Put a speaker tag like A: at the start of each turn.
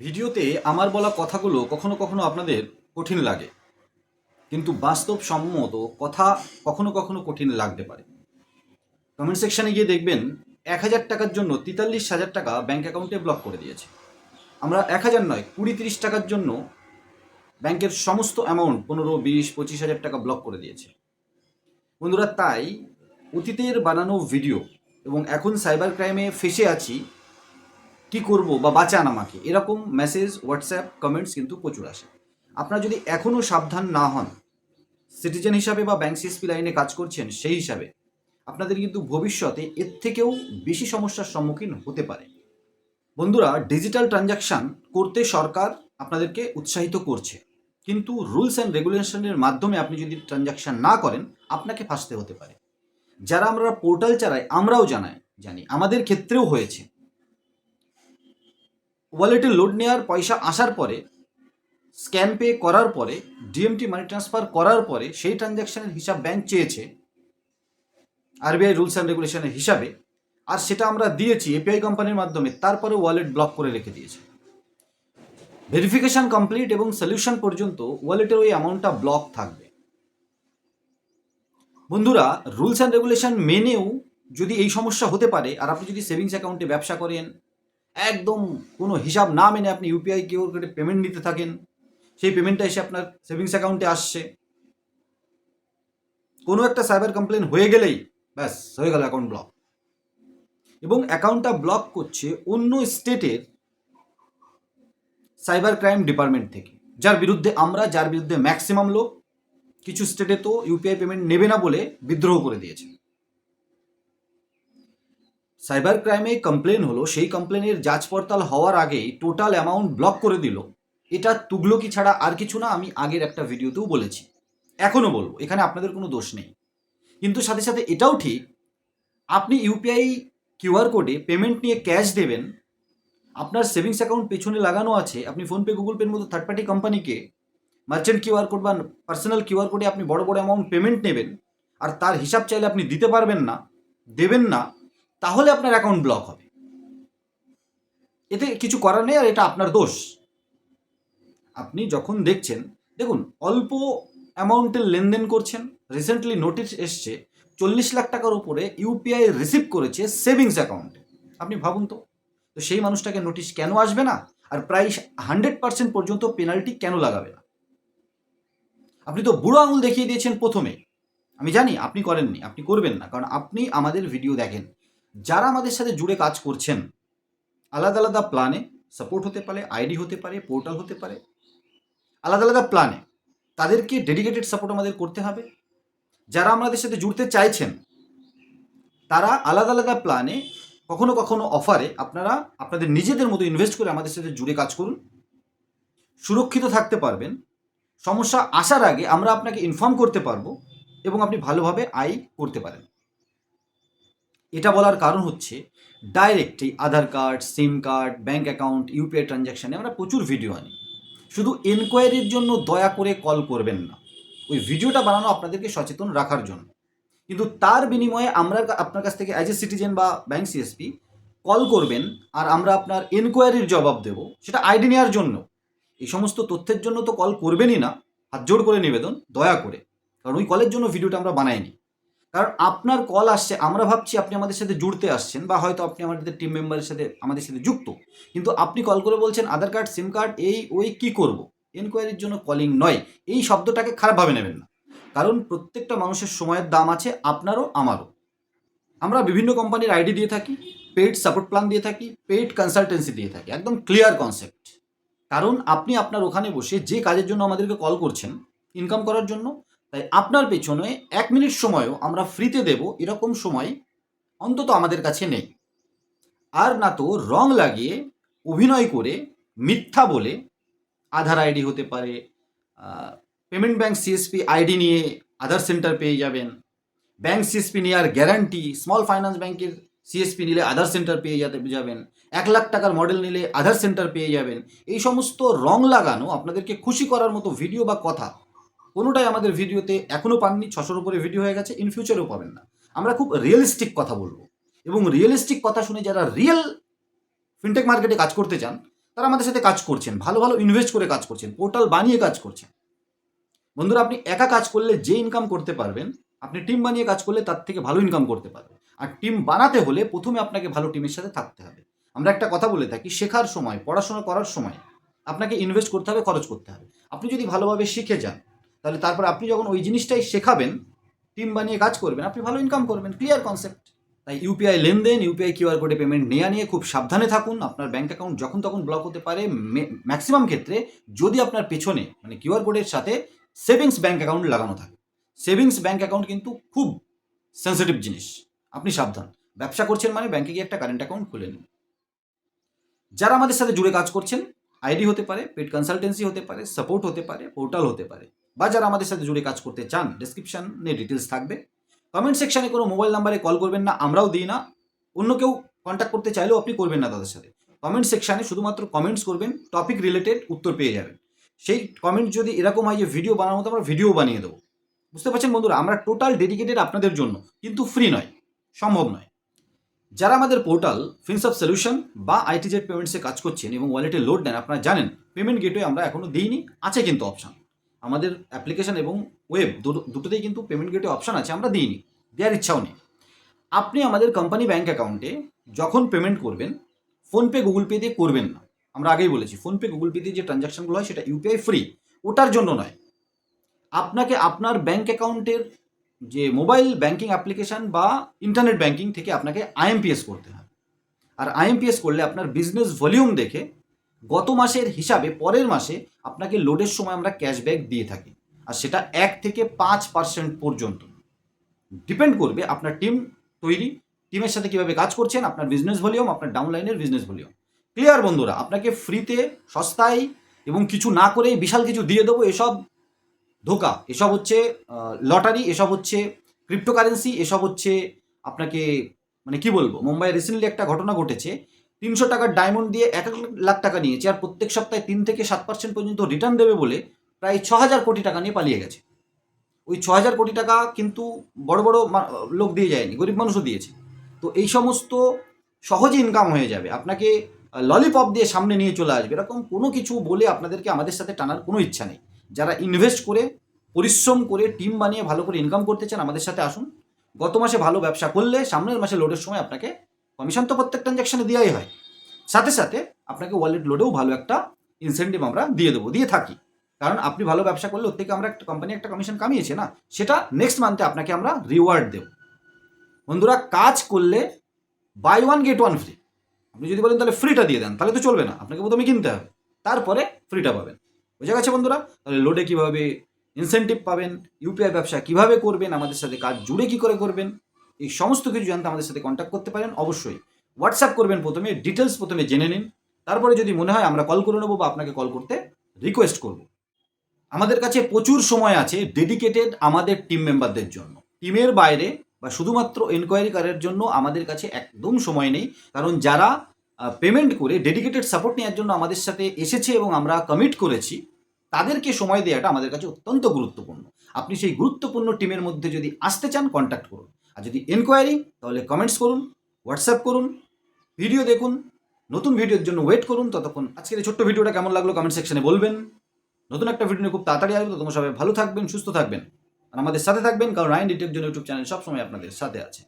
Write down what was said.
A: ভিডিওতে আমার বলা কথাগুলো কখনো কখনো আপনাদের কঠিন লাগে। কিন্তু বাস্তবসম্মত কথা কখনো কখনো কঠিন লাগতে পারে। কমেন্ট সেকশনে গিয়ে দেখবেন, এক হাজার টাকার জন্য তেতাল্লিশ হাজার টাকা ব্যাঙ্ক অ্যাকাউন্টে ব্লক করে দিয়েছে। আমরা এক হাজার নয়, কুড়ি তিরিশ টাকার জন্য ব্যাংকের সমস্ত অ্যামাউন্ট পনেরো, বিশ, পঁচিশ হাজার টাকা ব্লক করে দিয়েছে। বন্ধুরা, তাই অতীতের বানানো ভিডিও এবং এখন সাইবার ক্রাইমে ফেসে আছি কি করব বা বাঁচান আমাকে? এরকম মেসেজ হোয়াটসঅ্যাপ কমেন্টস কিন্তু প্রচুর আসে। আপনারা যদি এখনও সাবধান না হন সিটিজেন হিসাবে বা ব্যাংক সিএসপি লাইনে কাজ করছেন, সেই হিসাবে আপনাদের কিন্তু ভবিষ্যতে এর থেকেও বেশি সমস্যার সম্মুখীন হতে পারে। বন্ধুরা ডিজিটাল ট্রানজাকশান করতে সরকার আপনাদেরকে উৎসাহিত করছে। কিন্তু রুলস অ্যান্ড রেগুলেশনের মাধ্যমে আপনি যদি ট্রানজাকশান না করেন, আপনাকে ফাঁসতে হতে পারে। যারা আমরা পোর্টাল চালাই, আমরাও জানাই, জানি, আমাদের ক্ষেত্রেও হয়েছে। ওয়ালেটে লোড নেওয়ার পয়সা আসার পরে, স্ক্যান পে করার পরে ডিএমটি মানি ট্রান্সফার করার পরে সেই ট্রানজ্যাকশনের হিসাব ব্যাংক চেয়েছে আরবিআই রুলস অ্যান্ড রেগুলেশনের হিসাবে, আর সেটা আমরা দিয়েছি এপিআই কোম্পানির মাধ্যমে তারপরে ওয়ালেট ব্লক করে রেখে দিয়েছে। ভেরিফিকেশন কমপ্লিট এবং সলিউশন পর্যন্ত ওয়ালেটের ওই অ্যামাউন্টটা ব্লক থাকবে। বন্ধুরা রুলস অ্যান্ড রেগুলেশন মেনেও যদি এই সমস্যা হতে পারে, আর আপনি যদি সেভিংস অ্যাকাউন্টে ব্যবসা করেন একদম কোনো হিসাব না মেনে আপনি ইউপিআই কিউর করে পেমেন্ট নিতে থাকেন। সেই পেমেন্টটা এসে আপনার সেভিংস অ্যাকাউন্টে আসছে। কোনো একটা সাইবার কমপ্লেন হয়ে গেলেই ব্যাস, হয়ে গেল অ্যাকাউন্ট ব্লক এবং অ্যাকাউন্টটা ব্লক করছে অন্য স্টেটের সাইবার ক্রাইম ডিপার্টমেন্ট থেকে। যার বিরুদ্ধে আমরা, যার বিরুদ্ধে ম্যাক্সিমাম লোক, কিছু স্টেটে তো ইউপিআই পেমেন্ট নেবে না বলে বিদ্রোহ করে দিয়েছে। সাইবার ক্রাইমে কমপ্লেন হলো, সেই কমপ্লেনের যাচ পড়তাল হওয়ার আগেই টোটাল অ্যামাউন্ট ব্লক করে দিল। এটা তুগলকি ছাড়া আর কিছু না, আমি আগের একটা ভিডিওতেও বলেছি। এখনও বলব, এখানে আপনাদের কোনো দোষ নেই। কিন্তু সাথে সাথে এটাও ঠিক, আপনি ইউপিআই কিউআর কোডে পেমেন্ট নিয়ে ক্যাশ দেবেন, আপনার সেভিংস অ্যাকাউন্ট পেছনে লাগানো আছে, আপনি ফোনপে গুগল পের মতো থার্ড পার্টি কোম্পানিকে মার্চেন্ট কিউআর কোড বা পার্সোনাল কিউআর কোডে আপনি বড় বড় অ্যামাউন্ট পেমেন্ট নেবেন, আর তার হিসাব চাইলে আপনি দিতে পারবেন না, দেবেন না তাহলে আপনার অ্যাকাউন্ট ব্লক হবে। এতে কিছু করার নেই আর এটা আপনার দোষ। আপনি যখন দেখছেন, দেখুন, অল্প অ্যামাউন্টের লেনদেন করছেন রিসেন্টলি নোটিশ এসছে, চল্লিশ লাখ টাকার উপরে ইউপিআই রিসিভ করেছে সেভিংস অ্যাকাউন্টে আপনি ভাবুন তো তো সেই মানুষটাকে নোটিশ কেন আসবে না? আর প্রায় হান্ড্রেড পার্সেন্ট পর্যন্ত পেনাল্টি কেন লাগাবে না? আপনি তো বুড়ো আঙুল দেখিয়ে দিয়েছেন প্রথমে। আমি জানি, আপনি করেননি, আপনি করবেন না, কারণ আপনি আমাদের ভিডিও দেখেন। যারা আমাদের সাথে জুড়ে কাজ করছেন, আলাদা আলাদা প্ল্যানে সাপোর্ট হতে পারে আইডি হতে পারে পোর্টাল হতে পারে, আলাদা আলাদা প্ল্যানে তাদেরকে ডেডিকেটেড সাপোর্ট আমাদের করতে হবে। যারা আমাদের সাথে জুড়তে চাইছেন, তারা আলাদা আলাদা প্ল্যানে কখনো কখনো অফারে আপনারা, আপনাদের নিজেদের মতো ইনভেস্ট করে আমাদের সাথে জুড়ে কাজ করুন। সুরক্ষিত থাকতে পারবেন। সমস্যা আসার আগে আমরা আপনাকে ইনফর্ম করতে পারব এবং আপনি ভালোভাবে আয় করতে পারেন। এটা বলার কারণ হচ্ছে ডাইরেক্ট এই Aadhaar card SIM card bank account UPI ট্রানজ্যাকশানে আমরা প্রচুর ভিডিও আনি। শুধু এনকোয়ারির জন্য দয়া করে কল করবেন না। ওই ভিডিওটা বানানো আপনাদেরকে সচেতন রাখার জন্য। কিন্তু তার বিনিময়ে আমরা আপনার কাছ থেকে অ্যাজ এ সিটিজেন বা ব্যাংক সিএসপি কল করবেন আর আমরা আপনার এনকোয়ারির জবাব দেব। সেটা আইডি নেওয়ার জন্য। এই সমস্ত তথ্যের জন্য তো কল করবেনই না। হাত জোড় করে নিবেদন, দয়া করে। কারণ ওই কলের জন্য ভিডিওটা আমরা বানাইনি। কারণ আপনার কল আসছে, আমরা ভাবছি আপনি আমাদের সাথে জুড়তে আসছেন বা হয়তো আপনি আমাদের টিম মেম্বারের সাথে আমাদের সাথে যুক্ত। কিন্তু আপনি কল করে বলছেন আধার কার্ড সিম কার্ড এই, ওই, কি করব? এনকোয়ারির জন্য কলিং নয়। এই শব্দটাকে খারাপভাবে নেবেন না। কারণ প্রত্যেকটা মানুষের সময়ের দাম আছে আপনারও, আমারও। আমরা বিভিন্ন কোম্পানির আইডি দিয়ে থাকি পেইড সাপোর্ট প্ল্যান দিয়ে থাকি পেইড কনসালটেন্সি দিয়ে থাকি। একদম ক্লিয়ার কনসেপ্ট কারণ আপনি আপনার ওখানে বসে যে কাজের জন্য আমাদেরকে কল করছেন ইনকাম করার জন্য তাই আপনার পেছনে এক মিনিট সময়ও আমরা ফ্রিতে দেব, এরকম সময় অন্তত আমাদের কাছে নেই। আর না তো রং লাগিয়ে, অভিনয় করে, মিথ্যা বলে আধার আইডি হতে পারে পেমেন্ট ব্যাংক সিএসপি আইডি নিয়ে আধার সেন্টার পেয়ে যাবেন ব্যাংক সিএসপি নেওয়ার গ্যারান্টি স্মল ফাইন্যান্স ব্যাংকের সিএসপি নিলে আধার সেন্টার পেয়ে যেতে যাবেন, এক লাখ টাকার মডেল নিলে আধার সেন্টার পেয়ে যাবেন, এই সমস্ত রং লাগানো আপনাদেরকে খুশি করার মতো ভিডিও বা কথা কোনোটাই আমাদের ভিডিওতে এখনও পাননি, ছশোর উপরে ভিডিও হয়ে গেছে ইন ফিউচারেও পাবেন না। আমরা খুব রিয়েলিস্টিক কথা বলব। এবং রিয়েলিস্টিক কথা শুনে যারা রিয়েল ফিনটেক মার্কেটে কাজ করতে চান, তারা আমাদের সাথে কাজ করছেন, ভালো ভালো ইনভেস্ট করে কাজ করছেন পোর্টাল বানিয়ে কাজ করছেন। বন্ধুরা, আপনি একা কাজ করলে যে ইনকাম করতে পারবেন, আপনি টিম বানিয়ে কাজ করলে তার থেকে ভালো ইনকাম করতে পারবেন। আর টিম বানাতে হলে প্রথমে আপনাকে ভালো টিমের সাথে থাকতে হবে। আমরা একটা কথা বলে থাকি, শেখার সময়, পড়াশোনা করার সময় আপনাকে ইনভেস্ট করতে হবে, খরচ করতে হবে। আপনি যদি ভালোভাবে শিখে যান তাহলে তারপর আপনি যখন ওই জিনিসটাই শেখাবেন টিম বানিয়ে কাজ করবেন, আপনি ভালো ইনকাম করবেন ক্লিয়ার কনসেপ্ট তাই ইউপিআই লেনদেন ইউপিআই কিউআর কোডে পেমেন্ট নেওয়া নিয়ে খুব সাবধানে থাকুন। আপনার ব্যাঙ্ক অ্যাকাউন্ট যখন তখন ব্লক হতে পারে ম্যাক্সিমাম ক্ষেত্রে যদি আপনার পেছনে মানে কিউআর কোডের সাথে সেভিংস ব্যাঙ্ক অ্যাকাউন্ট লাগানো থাকে। সেভিংস ব্যাঙ্ক অ্যাকাউন্ট কিন্তু খুব সেন্সিটিভ জিনিস। আপনি সাবধান। ব্যবসা করছেন মানে ব্যাঙ্কে গিয়ে একটা কারেন্ট অ্যাকাউন্ট খুলে নিন। যারা আমাদের সাথে জুড়ে কাজ করছেন আইডি হতে পারে পেড কনসালটেন্সি হতে পারে সাপোর্ট হতে পারে পোর্টাল হতে পারে। বা যারা আমাদের সাথে জুড়ে কাজ করতে চান ডিসক্রিপশানে ডিটেলস থাকবে। কমেন্ট সেকশানে কোনো মোবাইল নাম্বারে কল করবেন না, আমরাও দিই না। অন্য কেউ কন্ট্যাক্ট করতে চাইলেও আপনি করবেন না তাদের সাথে। কমেন্ট সেকশানে শুধুমাত্র কমেন্টস করবেন টপিক রিলেটেড উত্তর পেয়ে যাবেন। সেই কমেন্ট যদি এরকম হয় যে ভিডিও বানানোর মতো আমরা ভিডিও বানিয়ে দেবো। বুঝতে পারছেন বন্ধুরা? আমরা টোটাল ডেডিকেটেড আপনাদের জন্য, কিন্তু ফ্রি নয়, সম্ভব নয়। যারা আমাদের পোর্টাল ফিনসঅফ সলিউশন বা আইটিজেড পেমেন্টসে কাজ করছেন এবং ওয়ালেটে লোড নেন, আপনারা জানেন পেমেন্ট গেটওয়ে আমরা এখনও দিইনি, আছে কিন্তু অপশান আমাদের অ্যাপ্লিকেশন এবং ওয়েব দুটোতেই কিন্তু পেমেন্ট গেটে অপশান আছে, আমরা দিইনি, দেওয়ার ইচ্ছাও নেই। আপনি আমাদের কোম্পানি ব্যাংক অ্যাকাউন্টে যখন পেমেন্ট করবেন ফোনপে গুগল পে দিয়ে করবেন না। আমরা আগেই বলেছি ফোনপে গুগল পে দিয়ে যে ট্রানজাকশনগুলো হয়, সেটা ইউপিআই ফ্রি ওটার জন্য নয়। আপনাকে আপনার ব্যাংক অ্যাকাউন্টের যে মোবাইল ব্যাংকিং অ্যাপ্লিকেশন বা ইন্টারনেট ব্যাংকিং থেকে আপনাকে আইএমপিএস করতে হয় আর আইএমপিএস করলে আপনার বিজনেস ভলিউম দেখে গত মাসের হিসাবে পরের মাসে আপনাকে লোডের সময় আমরা ক্যাশব্যাক দিয়ে থাকি। আর সেটা এক থেকে পাঁচ পার্সেন্ট পর্যন্ত। ডিপেন্ড করবে আপনার টিম তৈরি টিমের সাথে কীভাবে কাজ করছেন, আপনার বিজনেস ভলিউম আপনার ডাউনলাইনের বিজনেস ভলিউম ক্লিয়ার বন্ধুরা, আপনাকে ফ্রিতে সস্তায় এবং কিছু না করে বিশাল কিছু দিয়ে দেবো, এসব ধোকা। এসব হচ্ছে লটারি এসব হচ্ছে ক্রিপ্টোকারেন্সি এসব হচ্ছে আপনাকে মানে কি বলব মুম্বাই রিসেন্টলি একটা ঘটনা ঘটেছে। তিনশো টাকার ডায়মন্ড দিয়ে এক লাখ টাকা নিয়েছে আর প্রত্যেক সপ্তাহে তিন থেকে সাত পার্সেন্ট পর্যন্ত রিটার্ন দেবে বলে প্রায় ছ হাজার কোটি টাকা নিয়ে পালিয়ে গেছে। ওই ছ হাজার কোটি টাকা কিন্তু বড় বড় লোক দিয়ে যায়নি, গরিব মানুষও দিয়েছে। তো এই সমস্ত সহজে ইনকাম হয়ে যাবে। আপনাকে ললিপপ দিয়ে সামনে নিয়ে চলে আসবে। এরকম কোনো কিছু বলে আপনাদেরকে আমাদের সাথে টানার কোনো ইচ্ছা নেই। যারা ইনভেস্ট করে, পরিশ্রম করে টিম বানিয়ে ভালো করে ইনকাম করতে চান, আমাদের সাথে আসুন। গত মাসে ভালো ব্যবসা করলে সামনের মাসে লোডের সময় আপনাকে কমিশন তো প্রত্যেক ট্রানজ্যাকশনে দেওয়াই হয়। সাথে সাথে আপনাকে ওয়ালেট লোডেও ভালো একটা ইনসেন্টিভ আমরা দিয়ে দেবো, দিয়ে থাকি। কারণ আপনি ভালো ব্যবসা করলে ওর থেকে আমরা একটা কোম্পানি একটা কমিশন কামিয়েছে না, সেটা নেক্সট মান্থে আপনাকে আমরা রিওয়ার্ড দেব। বন্ধুরা, কাজ করলে buy one get one free আপনি যদি বলেন তাহলে ফ্রিটা দিয়ে দেন, তাহলে তো চলবে না, আপনাকে প্রথমে কিনতে হবে। তারপরে ফ্রিটা পাবেন। বুঝে গেছে বন্ধুরা? তাহলে লোডে কীভাবে ইনসেন্টিভ পাবেন ইউপিআই ব্যবসা কীভাবে করবেন, আমাদের সাথে কাজ জুড়ে কি করে করবেন? এই সমস্ত কিছু জানতে আমাদের সাথে কন্ট্যাক্ট করতে পারেন, অবশ্যই। হোয়াটসঅ্যাপ করবেন প্রথমে ডিটেলস প্রথমে জেনে নিন। তারপরে যদি মনে হয় আমরা কল করে নেব বা আপনাকে কল করতে রিকোয়েস্ট করব। আমাদের কাছে প্রচুর সময় আছে ডেডিকেটেড আমাদের টিম মেম্বারদের জন্য। টিমের বাইরে বা শুধুমাত্র এনকোয়ারি করার জন্য আমাদের কাছে একদম সময় নেই। কারণ যারা পেমেন্ট করে ডেডিকেটেড সাপোর্ট নেওয়ার জন্য আমাদের সাথে এসেছে এবং আমরা কমিট করেছি, তাদেরকে সময় দেওয়াটা আমাদের কাছে অত্যন্ত গুরুত্বপূর্ণ। আপনি সেই গুরুত্বপূর্ণ টিমের মধ্যে যদি আসতে চান কন্ট্যাক্ট করুন। আর যদি এনকোয়ারি তাহলে কমেন্টস করুন হোয়াটসঅ্যাপ করুন ভিডিও দেখুন, নতুন ভিডিওর জন্য ওয়েট করুন ততক্ষণ। আজকের এই ছোট্ট ভিডিওটা কেমন লাগল কমেন্ট সেকশনে বলবেন। নতুন একটা ভিডিও নিয়ে খুব তাড়াতাড়ি আসবে তো তোমরা সবাই ভালো থাকবেন, সুস্থ থাকবেন। আর আমাদের সাথে থাকবেন, কারণ রায়ন ডিটেক জন্য ইউটিউব চ্যানেল সবসময় আপনাদের সাথে আছে।